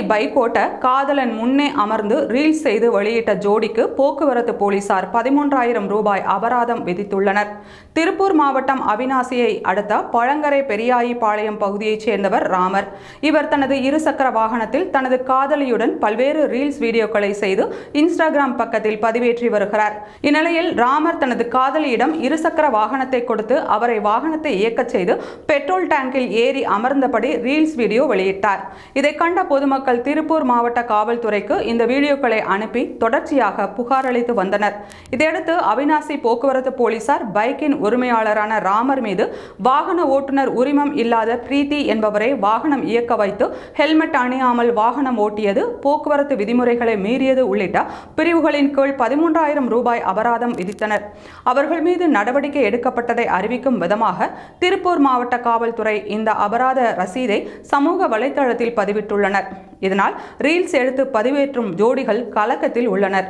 காதலி பைக் ஓட்ட காதலன் முன்னே அமர்ந்து ரீல்ஸ் செய்து வெளியிட்ட ஜோடிக்கு போக்குவரத்து போலீசார் பதிமூன்றாயிரம் ரூபாய் அபராதம் விதித்துள்ளனர். திருப்பூர் மாவட்டம் அவினாசியை அடுத்த பழங்கரை பெரியாயிபாளையம் பகுதியைச் சேர்ந்தவர் ராமர். இவர் தனது இருசக்கர வாகனத்தில் தனது காதலியுடன் பல்வேறு ரீல்ஸ் வீடியோக்களை செய்து இன்ஸ்டாகிராம் பக்கத்தில் பதிவேற்றி வருகிறார். இந்நிலையில் ராமர் தனது காதலியிடம் இருசக்கர வாகனத்தை கொடுத்து அவரை வாகனத்தை இயக்கச் செய்து பெட்ரோல் டேங்கில் ஏறி அமர்ந்தபடி ரீல்ஸ் வீடியோ வெளியிட்டார். இதை கண்ட பொதுமக்கள் திருப்பூர் மாவட்ட காவல்துறைக்கு இந்த வீடியோக்களை அனுப்பி தொடர்ச்சியாக புகார் அளித்து வந்தனர். இதையடுத்து அவினாசி போக்குவரத்து போலீசார் பைக்கின் உரிமையாளரான ராமர் மீது வாகன ஓட்டுநர் உரிமம் இல்லாத பிரீத்தி என்பவரை வாகனம் இயக்க வைத்து ஹெல்மெட் அணியாமல் வாகனம் ஓட்டியது போக்குவரத்து விதிமுறைகளை மீறியது உள்ளிட்ட பிரிவுகளின் கீழ் பதிமூன்றாயிரம் ரூபாய் அபராதம் விதித்தனர். அவர்கள் மீது நடவடிக்கை எடுக்கப்பட்டதை அறிவிக்கும் விதமாக திருப்பூர் மாவட்ட காவல்துறை இந்த அபராத ரசீதை சமூக வலைதளத்தில் பதிவிட்டுள்ளனர். இதனால் ரீல்ஸ் எடுத்து பதிவேற்றும் ஜோடிகள் கலக்கத்தில் உள்ளனர்.